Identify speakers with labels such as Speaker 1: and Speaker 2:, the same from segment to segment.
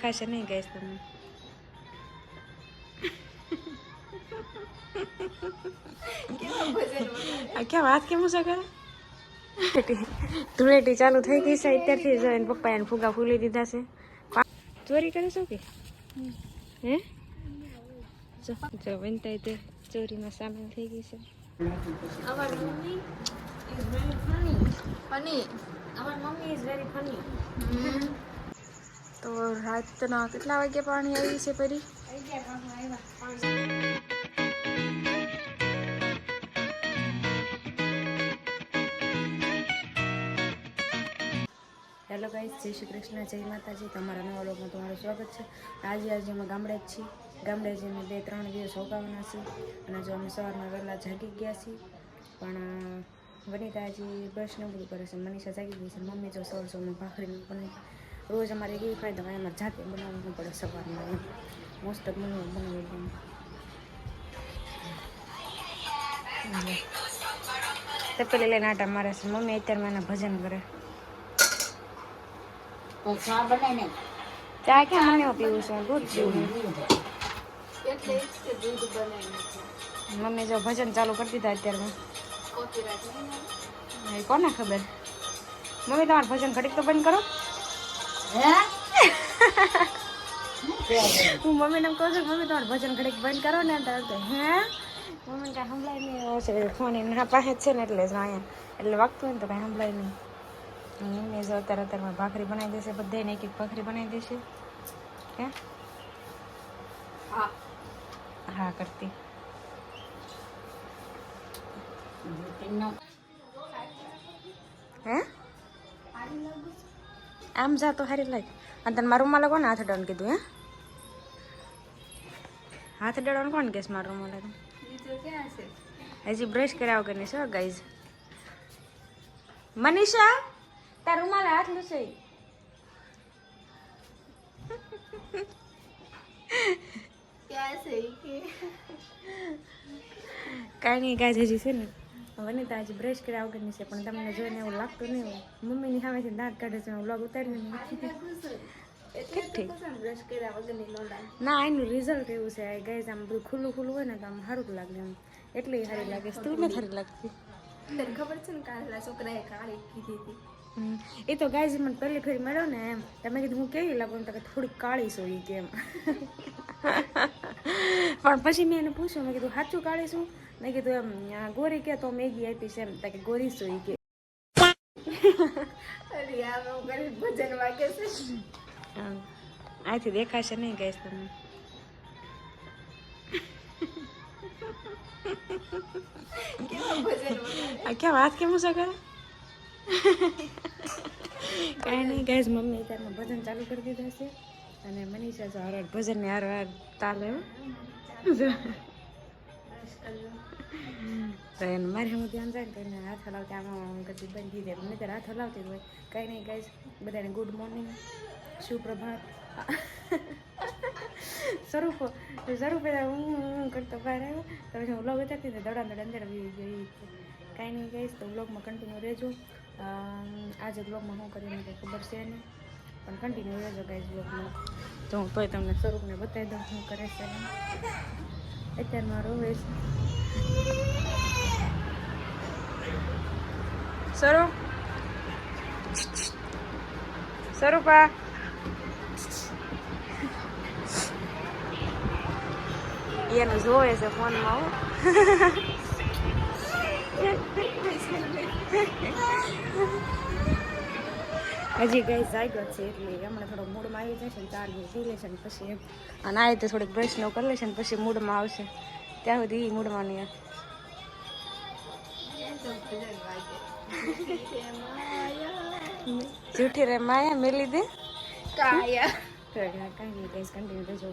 Speaker 1: ખાશે નહીં ગઈશ તમે આ કેમ વાત કેમ છે કરે ધૂળેટી ચાલુ થઈ ગઈ છે અત્યારથી જો એને પપ્પા એને ફુગા ફૂલી દીધા છે ચોરી કરે છો કે હે જો જો બનતા તે ચોરીમાં સામેલ થઈ ગઈ છે
Speaker 2: Our mummy is very funny. Funny. Our mummy is very funny.
Speaker 1: તો રાતના કેટલા વાગે પાણી આવી છે ફરી? હેલો ગાઈસ જય શ્રી કૃષ્ણ, જય માતાજી. તમારા નવા લોકમાં તમારું સ્વાગત છે. આજે આજે અમે ગામડે જ છીએ. ગામડે જ અમે બે ત્રણ દિવસ રોકાવાના છીએ અને જો અમે સવારમાં વહેલા જાગી ગયા છીએ, પણ વનિતાજી બ્રશ ને બધું કરે છે. મનીષા જાગી ગઈ છે. મમ્મી જો સવાર સવારમાં ભાખરી બનાવી રોજ અમારે એવી ફાયદા હોય એમાં જાતે બનાવવું પડે સવારમાં એમ. મોસ્ટ ઓફ મને બનાવી તપેલી લઈને આટા મારે છે. મમ્મી અત્યારે મને ભજન કરે.
Speaker 2: તો ચા
Speaker 1: ક્યાં મને પીવું છે? દૂધ પીવું મમ્મી જો ભજન ચાલુ કરી દીધા અત્યારમાં એ કોને ખબર? મમ્મી તમારું ભજન ઘડીક તો બંધ કરો.
Speaker 2: હે?
Speaker 1: મમ્મીને એમ કહું છું મમ્મી તમારે ભજન ઘડીક બંધ કરો ને તો હે? મમ્મીને કાંઈ સંભળાય નહીં છે ફોન એના પાસે છે ને એટલે જ અહીંયા એટલે વાગતું હોય ને તો કાંઈ સંભળાય નહીં. મમ્મી જો અત્યારે અત્યારે ભાખરી બનાવી દેશે બધાને એક એક ભાખરી બનાવી દેશે. હે?
Speaker 2: હા
Speaker 1: હા કરતી હે? આમ જા તો હારી લાગ અને તને મારા રૂમમાં કોને હાથ અડાવવાનું કીધું હે? હાથ અડાવવાનું કોણ કેસ મારા રૂમમાં લાગે
Speaker 2: છે
Speaker 1: હજી બ્રશ કર્યા વગર નહીં શું ગાઈઝ મનીષા તાર રૂમાલ હાથ લૂસે
Speaker 2: છે
Speaker 1: કાંઈ નહીં ગાય હજી છે ને. વનિતા હજી બ્રશ કર્યા વગરની છે પણ તમને જોઈને એવું લાગતું નહીં હોય. મમ્મીની સામેથી દાંત કાઢે છે વ્લોગ ઉતારીને ના એનું રિઝલ્ટ એવું છે ગાઈઝ આમ બધું ખુલ્લું ખુલ્લું હોય ને તો આમ સારું લાગે એમ. એટલે સારી લાગે તું નથી સારી લાગતી.
Speaker 2: તને ખબર છે ને કાલા છોકરાએ કાળી કીધી હતી?
Speaker 1: એ તો ગાઈઝ મને પહેલી ફેરી મળ્યો ને એમ તમે કીધું હું કેવી લાગુ? તો કે થોડીક કાળી છું કેમ. પણ પછી મેં એને પૂછ્યું મેં કીધું સાચું કાળી છું? મેં કીધું એમ આ ગોરી કે તો મેગી આપી છે એમ તો કે ગોરી છું ઈ કે
Speaker 2: અરે યાર હું કરી ભજન વાગે છે
Speaker 1: આમ, અહીંથી દેખાશે નહીં ગાઈઝ તમને
Speaker 2: કેવું ભજન વાગે
Speaker 1: આ કેમ હાથ કેમ ઊંચા કરે કાંઈ નહીં ગાઈઝ મમ્મી અત્યારમાં ભજન ચાલુ કરી દીધા છે અને મનીષા જો હાર ભજનને હાર હાર તાલે હો. તો એને મારે હું ધ્યાન તો એને હાથ હલાવતી આમાં કરતી બંધ જાય મને ત્યારે હાથ હલાવતી હોય. કંઈ નહીં ગાઈઝ બધાને ગુડ મોર્નિંગ સુપ્રભાત. સ્વરૂપ સ્વરૂપ હું હું કરતો બહાર આવ્યો. તો પછી હું વ્લોગ ઉતારતી હતી દડા દડા અંદર ગઈ કાંઈ નહીં ગઈશ તો વ્લોગમાં કન્ટિન્યુ રહેજો. આજે વ્લોગમાં શું કરીને કંઈ ખબર છે નહીં. પણ કન્ટિન્યુ રહેજો ગાઈઝ વ્લોગમાં તો હું તોય તમને સ્વરૂપને બતાવી દઉં શું કરે છે એમ. મારો રોવે છે સ્વરૂપ સ્વરૂપા એનું જોવે છે ફોનમાં હો હજી ગઈ જાગ્યો છે એટલે હમણાં થોડો મૂડમાં આવી જશે ને ચાર પી લેશે ને પછી અને આ રીતે થોડીક બ્રશ નો કરી લેશે ને પછી મૂડમાં આવશે. ત્યાં સુધી એ મૂડમાં નહીં આવે. જૂઠી રે માયા મેલી દે.
Speaker 2: કાયા.
Speaker 1: કાંઈ નહીં ગાઈસ કન્ટિન્યુ રહેજો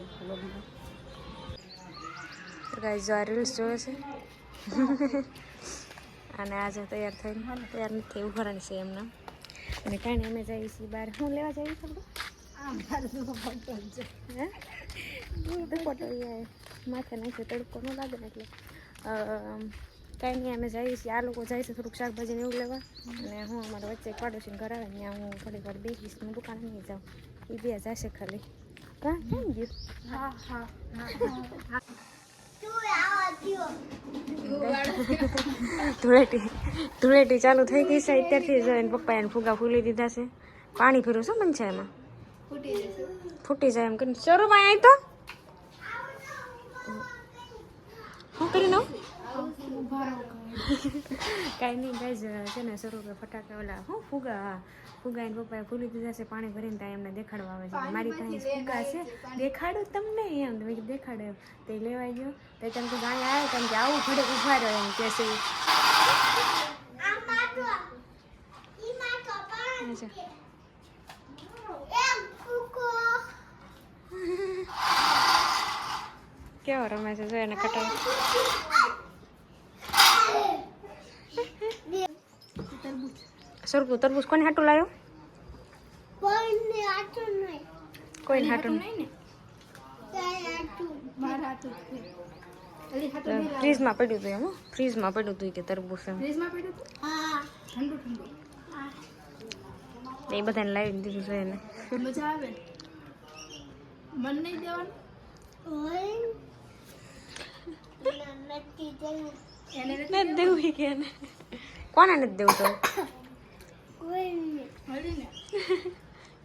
Speaker 1: તો જો આ રીલ્સ જોવે છે. અને આજે તૈયાર થઈને તૈયાર નથી ઉભરાણી છે એમના. અને કાંઈ અમે જઈએ છીએ બહાર. હું લેવા જઈએ છીએ
Speaker 2: આ મારું ફોટો છે.
Speaker 1: હે? એ માથે નાખે તડકો ન લાગે ને એટલે. કાંઈ નહીં અમે જઈએ છીએ. આ લોકો જાય છે થોડુંક શાકભાજીને એવું લેવા. અને હું અમારા વચ્ચે પાડોશીને ઘર આવે ત્યાં હું થોડી વાર બેસીશ હું દુકાને નહીં જાઉં. એ બે જશે ખાલી. કા કેમ ગયું?
Speaker 2: હા હા.
Speaker 1: ધૂળેટી. ધૂળેટી ચાલુ થઈ ગઈ છે. અત્યારથી જ એને પપ્પા એને ફુગા ફૂલી દીધા છે. પાણી ફેરવું શું મન છે એમાં
Speaker 2: ફૂટી
Speaker 1: જાય એમ કરીને. શરૂમાં આવી તો શું કરી નાવ? કાંઈ નહીં ગાઈઝ છે ને શરૂ કે ફટાકા ઓલા હું ફુગા ફુગા એને પપ્પાએ ફૂલી દીધા છે પાણી ભરીને ત્યાં એમને દેખાડવા આવે છે. મારી પાસે ફુગા છે. દેખાડો તમને એમ દેખાડે દેખાડો તે લેવાઈ ગયો. તો તમે કીધું ગાય આવે કેમ કે આવું ઘડે ઊભા રહ્યો એમ કે છે. અચ્છા. કેવો રમે છે જો એને કટાય સરખું તરબૂચ કોને હાટું લાવ્યો કોઈને હાટું નહીં.
Speaker 2: કોઈને હાથું નહીં લાવ.
Speaker 1: ફ્રીજમાં પડ્યું હતું એમ. ફ્રીજમાં પડ્યું હતું કે તરબૂચ એમ.
Speaker 2: ફ્રીજમાં પડ્યું હતું? ઠંડુ ઠંડુ.
Speaker 1: એ બધાને લાવી દીધું છે એને.
Speaker 2: મજા આવે? મન નહીં દેવાનું? એને નથી
Speaker 1: નથી દેવું કે એને? કોને નથી દેવું તો?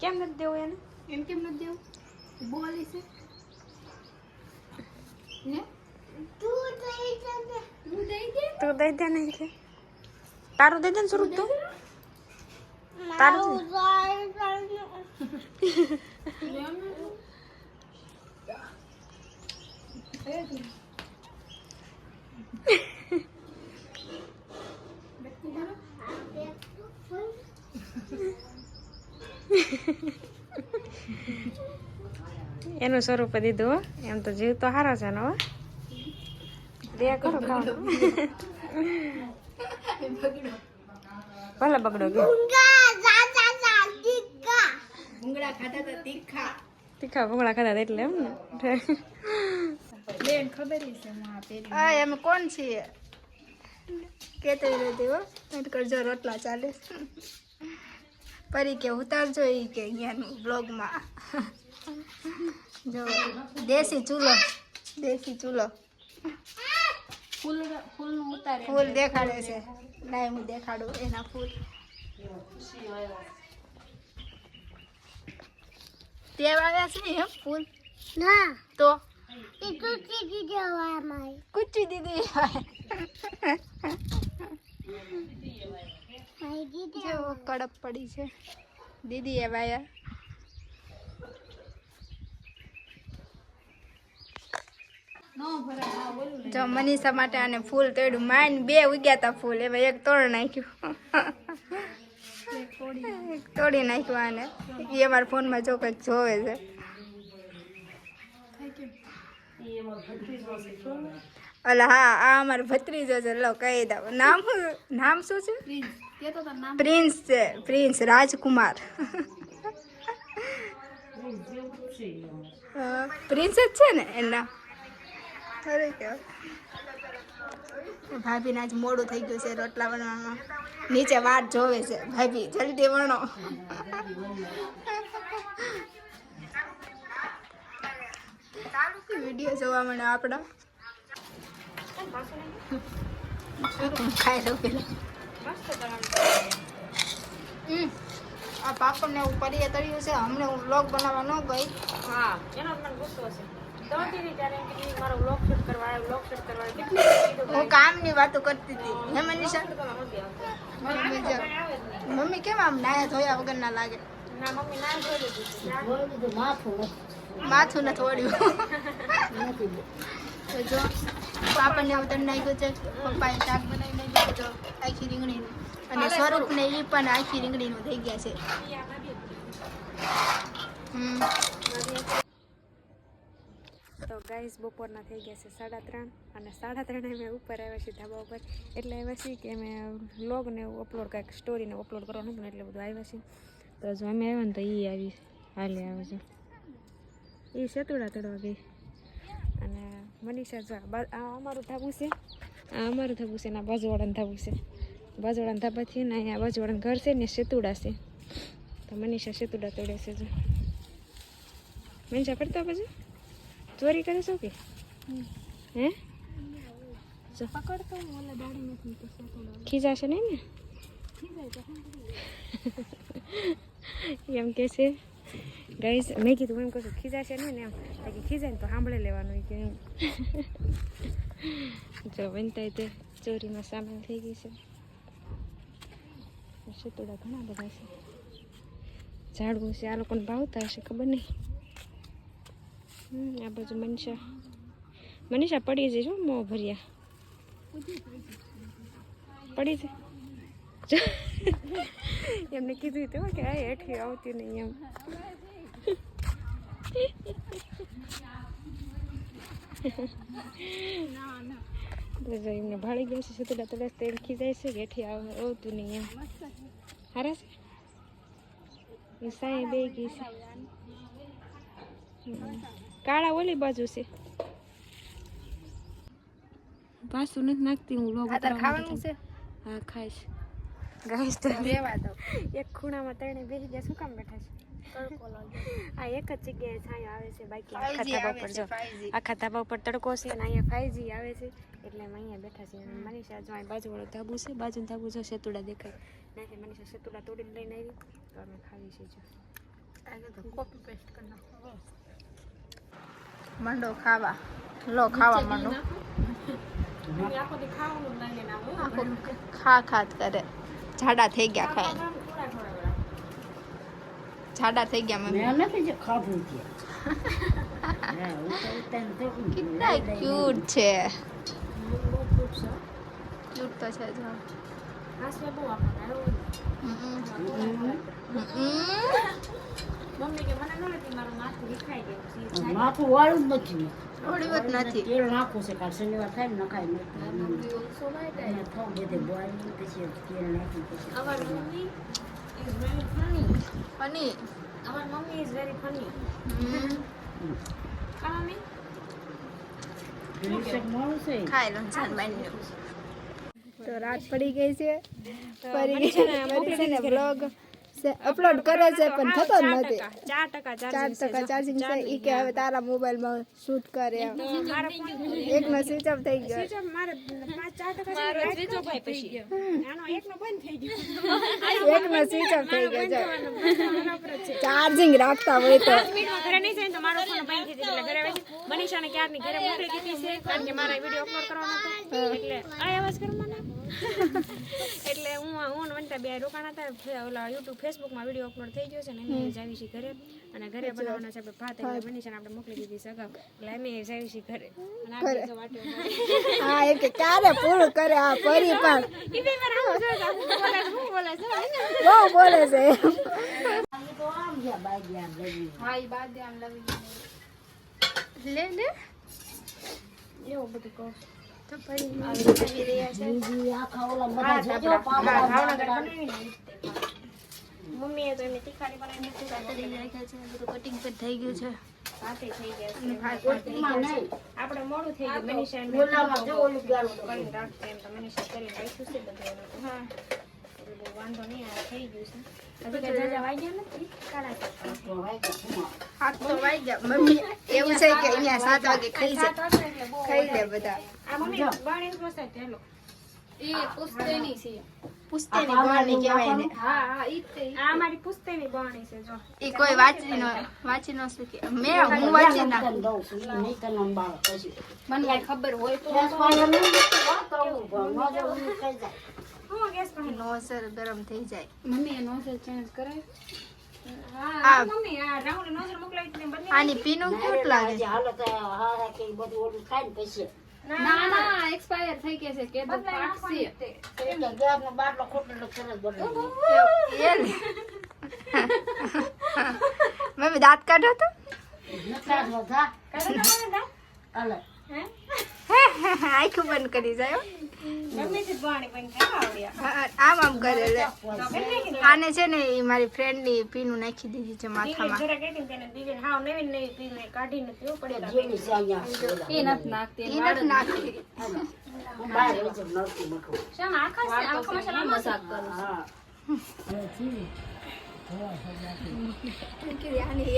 Speaker 1: કેમ નથી દેવું એને?
Speaker 2: એમ કેમ નથી દેવું? બોલી છે. તું દઈ દે
Speaker 1: તું દઈ દે નહીં કે તારું દઈ દે ને તું તારું એનું સ્વરૂપ દીધું એમ તો જીવ તો સારો છે ને હો. દે કરો ખાવ. ભલે બગડો ગયો.
Speaker 2: ભૂંગળા ખાતા હતા તીખા.
Speaker 1: તીખા ભૂંગળા ખાધા હતા એટલે એમ ને.
Speaker 2: બેન ખબર છે હા એમ કોણ છીએ કેતો રહેતી હો. કરજો રોટલા ચાલે. પરી કે ઉતારજો એ કે અહીંયાનું બ્લોગમાં જો દેશી ચૂલો દેશી ચૂલો. ફૂલ ફૂલનું ઉતારે. ફૂલ દેખાડે છે. ના હું દેખાડું એના ફૂલ. તે આવ્યા છે એમ ફૂલ?
Speaker 3: ના.
Speaker 2: તો? કુચી દીદી
Speaker 3: મારી દીદી
Speaker 2: જેવો કડપ પડી છે. દીદી એ વાયા. જો મનીષા માટે આને ફૂલ તોડ્યું. માઇન બે ઉગ્યા તા ફૂલ એમાં એક તોડ નાખ્યું. એક તોડી નાખ્યું આને. એ અમારા ફોનમાં જો કંઈક જોવે છે. અલા હા આ અમારો ભત્રીજો છે. લો કહી દઉં. નામ નામ શું છે? પ્રિન્સ છે પ્રિન્સ રાજકુમાર પ્રિન્સ જ છે ને એના? ભાભીને આજ મોડું થઈ ગયું છે રોટલા બનાવવામાં નીચે વાટ જોવે છે. ભાભી જલ્દી વણો. વીડિયો જોવા મળ્યો આપણા. ખાઈ લઉં પેલા? હમ. આ પાપડ ને એવું તળ્યું છે. હમણાં હું બ્લોગ બનાવવા ન ગઈ.
Speaker 1: હા એનો મને ગુસ્સો છે. વ્લોગ વ્લોગ
Speaker 2: હું કામની વાતો કરતી હતી. હે મનીષા. મમ્મી કેમ આમ નાયા ધોયા વગર ના લાગે? માથું નથી. ઓળ્યું જો. પાપડને અવતર નાખ્યું છે. પપ્પાએ શાક બનાવી નાખ્યું તો આખી રીંગણીનું. અને સ્વરૂપને એ પણ આખી રીંગણીનું થઈ ગયા છે. હમ.
Speaker 1: તો ગાઈસ બપોરના થઈ ગયા છે સાડા ત્રણ અને સાડા ત્રણે અમે ઉપર આવ્યા છીએ ધાબા ઉપર. એટલે આવ્યા છીએ કે અમે વ્લોગને અપલોડ કાંઈક સ્ટોરીને અપલોડ કરવાનું હતું ને એટલે બધું આવ્યા છીએ. તો જો અમે આવ્યા ને તો એ આવી હાલે આવે છે. એ સેતુડા તળવા ગઈ. અને મનીષા જો આ અમારું ધાબું છે. આ અમારું ધાબું છે ને આ બાજુવાળાનું ધાબું છે. બાજુવાળાને ધાબાથી ને અહીંયા બાજુવાળાનું ઘર છે ને સેતુડા છે. તો મનીષા સેતુડા તોડે છે જો. મનીષા પડતા પછી? ચોરી કરે છો કે? હે?
Speaker 2: પકડતો ઓલા દાડી નથી
Speaker 1: ખીજાશે નહીં ને એમ કે છે. ગાઈસ મેં કીધું એમ કશું ખીજા નહીં ને એમ. બાકી ખીજાય ને તો સાંભળે લેવાનું કે એમ. જો બનતા તે ચોરીમાં સામેલ થઈ ગઈ છે. શેતોડા ઘણા બધા છે. ઝાડવું છે આ લોકોને ભાવતા હશે ખબર નહીં. હમ, આ બાજુ મનીષા. મનીષા પડી જઈ જો મોં ભર્યા. પડી છે? જો, એમને કીધું હતું કે આ હેઠી આવતી નહીં એમ. એમને ભાળી ગયા છે તરસ તો ખી ખીજાય છે આવ આવતું નહીં એમ. હારા છે? એ સાંઈ બે ગઈ છે. કાળા ઓલી બાજુ છે. પાછું નથી નાખતી હું લોગ
Speaker 2: ખાવાનું છે?
Speaker 1: હા ખાઈશ. ગાઈશ તો
Speaker 2: રેવા દો
Speaker 1: એક ખૂણામાં ત્રણે બેસી ગયા. શું કામ બેઠા છે? આ એક જ જગ્યાએ છાંયો આવે છે બાકી આખા ધાબા
Speaker 2: ઉપર
Speaker 1: પર જો. આખા ધાબા ઉપર તડકો છે અને અહીંયા ફાઈજી આવે છે એટલે અમે અહીંયા બેઠા છીએ. અને મનીષા જો અહીં બાજુવાળો ધાબુ છે બાજુનું ધાબુ જો સેતુડા દેખાય. નાખે મનીષા સેતુડા તોડીને લઈને આવી. તો અમે ખાવી છે જો.
Speaker 2: કોપી પેસ્ટ કરી નાખો. મંડો ખાવા. લો ખાવા મંડો. આખું ખા ખાત કરે. જાડા થઈ ગયા ખાય જાડા થઈ ગયા મમ્મી.
Speaker 4: મેં નથી જે ખાધું છે
Speaker 2: કેટલા ક્યુટ છે. ક્યુટ તો છે જો હમ.
Speaker 4: માથું વાળું જ નથી
Speaker 2: થોડી નથી
Speaker 4: તેલ નાખવું છે કાલ શનિવાર થાય ને નખાય નથી બધે પછી તેલ નાખી પછી.
Speaker 1: very funny.
Speaker 2: Hmm.
Speaker 1: Come, mommy.
Speaker 4: Milkshake મળું છે.
Speaker 2: ખાઈ લો ચાલ બાઈ તો રાત પડી ગઈ છે. ફરી ફરી છે ને બ્લોગ અપલોડ કરે છે પણ થતો જ નથી.
Speaker 1: ચાર ટકા
Speaker 2: ચાર ટકા ચાર્જિંગ છે ઈ કે હવે તારા મોબાઈલમાં શૂટ કરે એકનો સ્વિચ ઓફ થઈ ગયો.
Speaker 1: મારે પાંચ ચાર ટકા સ્વિચ ઓફ પછી આનો એકનો બંધ થઈ ગયો.
Speaker 2: એકનો સ્વિચ ઓફ થઈ ગયો ચાર્જિંગ રાખતા હોય તો.
Speaker 1: મિનિટમાં ઘરે નહીં જાય ને તો મારો ફોન બંધ થઈ જાય એટલે ઘરે મનીષાને ક્યારની ઘરે મોકલી દીધી છે કારણ કે મારા વીડિયો અપલોડ કરવાનો હતો. એટલે આ અવાજ કરો મને એટલે હું હું ને વંટા બે રોકાણા હતા ઓલા યુટ્યુબ ફેસબુકમાં વીડિયો અપલોડ થઈ ગયો છે ને અમે જાવી છીએ ઘરે. અને ઘરે બનાવવાના છે આપણે ભાત એટલે મનીષાને આપણે મોકલી દીધી છે અગાઉ. એટલે અમે જાવી છીએ ઘરે. અને આપણે જો વાટે
Speaker 2: હા એ કે ક્યારે પૂરું કરે આ પરી પણ.
Speaker 1: ઈ બે આવું તો છે, બોલે છે
Speaker 2: બહુ બોલે છે
Speaker 4: તો આમ ગયા બાઈ ગયા લઈ
Speaker 2: હા એ બાદ આમ લે લે.
Speaker 1: એવું બધું કહું મમ્મીએ તો એમને તીખારી બનાવીને
Speaker 2: તળી રાખ્યા છે બધું કટિંગ પણ થઈ ગયું છે
Speaker 1: ભાતે થઈ ગયા આપણે મોડું થઈ ગયું મનીષા મનીષા કરીને રાખ્યું છે બધું.
Speaker 2: હા.
Speaker 1: એટલે બહુ વાંધો નહીં આ થઈ ગયું છે હજી કાંઈ જાજા વાગ્યા નથી કાળા
Speaker 4: તો શું
Speaker 2: વાઈ ગયા મમ્મી એવું છે કે અહીંયા સાત વાગે ખાઈ જાય
Speaker 1: વાગે એટલે બહુ
Speaker 2: ખાઈ લે બધા
Speaker 1: આ મમ્મી બાણી જ મસ્ત હતી, હાલો.
Speaker 2: પુસ્તકની બાણી કહેવાય ને
Speaker 1: આ અમારી પુસ્તકની બાણી છે જો
Speaker 2: એ કોઈ વાંચી નો વાંચી નો શકે મેં હું વાંચી ના
Speaker 4: દઉં છું નહીં તને અંબાળો પછી
Speaker 2: મને ખબર હોય તો
Speaker 4: ન જવું થઈ જાય
Speaker 1: હું ગેસ પર
Speaker 2: નો સર ગરમ થઈ જાય.
Speaker 1: હા
Speaker 2: આ-
Speaker 1: મમ્મી આ રાહુલ નોઝલ મોકલાવી હતી ને બદલી
Speaker 2: આની પીનું ક્યુટ લાગે?
Speaker 4: હજી હાલત હારા કે ઈ બધું ઓલું થાય ને પછી.
Speaker 1: ના ના એક્સપાયર થઈ ગયા છે કે બદલાઈ
Speaker 4: એટલે ગેસનો બાટલો ખોટેલો સરસ બને.
Speaker 2: એ લે. મમ્મી દાંત કાઢો તો.
Speaker 4: નકાશ નો થા. હાલે.
Speaker 2: આખું બંધ કરી જાય આમ આમ કરે આને છે ને એ મારી ફ્રેન્ડની પીનું નાખી દીધી છે માથામાં.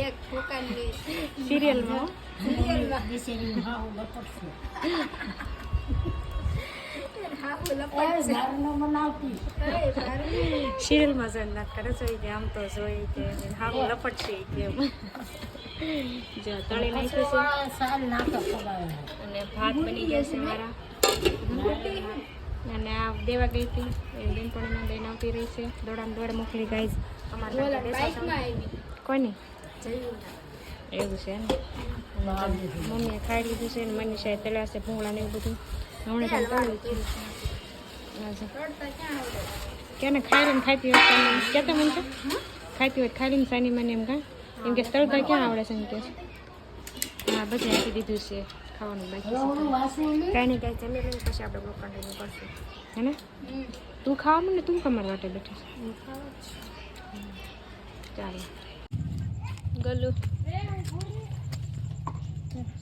Speaker 2: એક ફોકાની
Speaker 1: સિરિયલમાં?
Speaker 4: બિચારી
Speaker 1: સિરિયલમાં જોઈને ના કરે છે કે આમ તો જોઈ કે હાવ કે જો નાખ્યું છે.
Speaker 4: સારી નાટક
Speaker 1: અને બની ગયા છે મારા. અને આ દેવા ગઈ હતી એ બેનપણીમાં બેન આવતી રહી છે. દોડામ દોડ મોકલી ગાઈ નહીં એવું છે ને મમ્મીએ ખાઈ લીધું છે ને મનીષાએ તળ્યા છે ભૂંગળા ને એવું બધું. હમણાં તળ્યું છે.
Speaker 2: આવડે
Speaker 1: કેને ખાઈ લઈને ખાતી હોય કેતો કેતા મને છે ખાતી હોય ખાઈ લઈને સાની મને એમ કા? એમ કે તળતા ક્યાં આવડે છે એમ કે? હા બધે આપી દીધું છે. ખાવાનું બાકી કાંઈ નહીં કાંઈ જમી લઈને પછી આપણે બ્લોક કન્ટિન્યુ કરશું હે ને? તું ખાવા મને તું કમર માટે બેઠી ચાલો. ગલુ.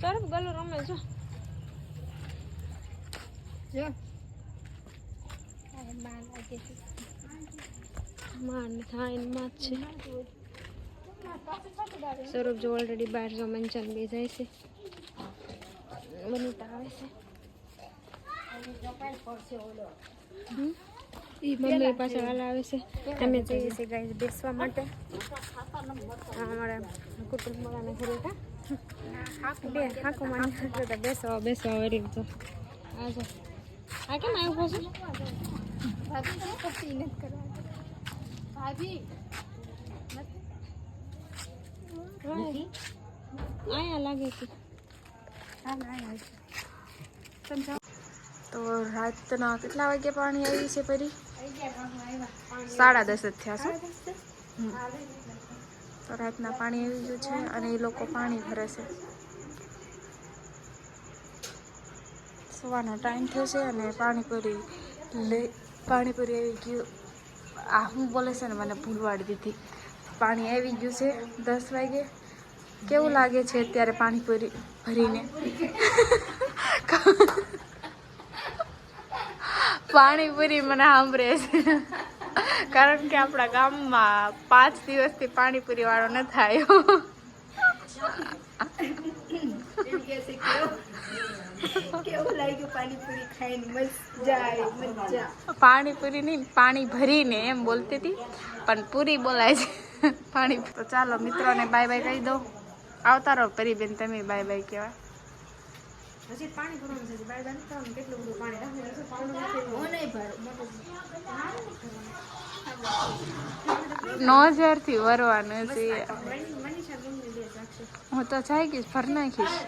Speaker 1: સરસ ગલુ રમે છો.
Speaker 2: છે
Speaker 1: માનમાં છે. સ્વરૂપ જો ઓલરેડી બહાર મંચન બે જાય છે? મમ્મી પાછળ હાલ આવે છે. અમે જઈએ છીએ ગાય બેસવા માટે. અમારા કુટુંબ વાળાને ઘરે બે, હાકુ માને. બેસવા બેસવા વળી તો. આ જો. આ કેમ આવ્યો છે
Speaker 2: ભાભી તમે કપી નથી કરવા ભાભી
Speaker 1: આયા લાગે છે તો રાતના કેટલા વાગે પાણી આવ્યું છે ફરી સાડા દસ જ થયા છે. તો રાતના પાણી આવી ગયું છે અને એ લોકો પાણી ભરે છે સવારનો ટાઈમ થયો છે અને પાણીપુરી લઈ પાણીપુરી આવી ગયું. આ હું બોલે છે ને મને ભૂલવાડી દીધી. પાણી આવી ગયું છે દસ વાગે. કેવું લાગે છે અત્યારે પાણીપુરી ભરીને? પાણીપુરી મને સાંભળે છે. કારણ કે આપણા ગામમાં પાંચ દિવસથી પાણીપુરી વાળો ન થાય.
Speaker 2: કેવું કેવું લાગ્યું પાણીપુરી ખાઈને મજા આવી મજા
Speaker 1: પાણીપુરી નહીં પાણી ભરીને એમ બોલતી હતી પણ પૂરી બોલાય છે. પાણી તો ચાલો મિત્રોને બાય બાય કહી દો આવતા રહો પરીબેન તમે બાય બાય કહેવા હજી પાણી ભરવાનું છે બાય બાય કરવાનું. કેટલું બધું પાણી
Speaker 2: હું
Speaker 1: નો હજારથી વરવાનું છે. હું તો જાય ગઈશ ભર નાખીશ.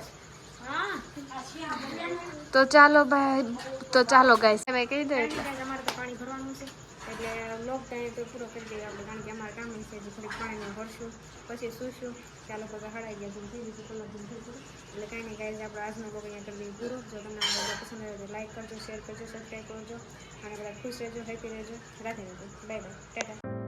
Speaker 1: તો ચાલો ભાઈ તો ચાલો ગાઈસ ભાઈ કહી દો એટલે. અમારે તો પાણી ભરવાનું છે. એટલે લોક ટાઈમ તો પૂરો કરી દઈએ આપણે કારણ કે અમારે કામ છે થોડીક પાણીને ભરશું પછી સૂશું. ચાલો બધા હળાઈ ગયા છે થઈ ગયું કલાક થઈ એટલે કાંઈ નહીં ગાઈસ આપણે આજનો લોકો અહીંયા કરી દઈએ પૂરો. જો તમને બધા પસંદ આવે તો લાઈક કરજો શેર કરજો સબસ્ક્રાઈબ કરજો. અને બધા ખુશ રહેજો હેપી રહેજો. રાધે રહેજો બાય બાય ટાટા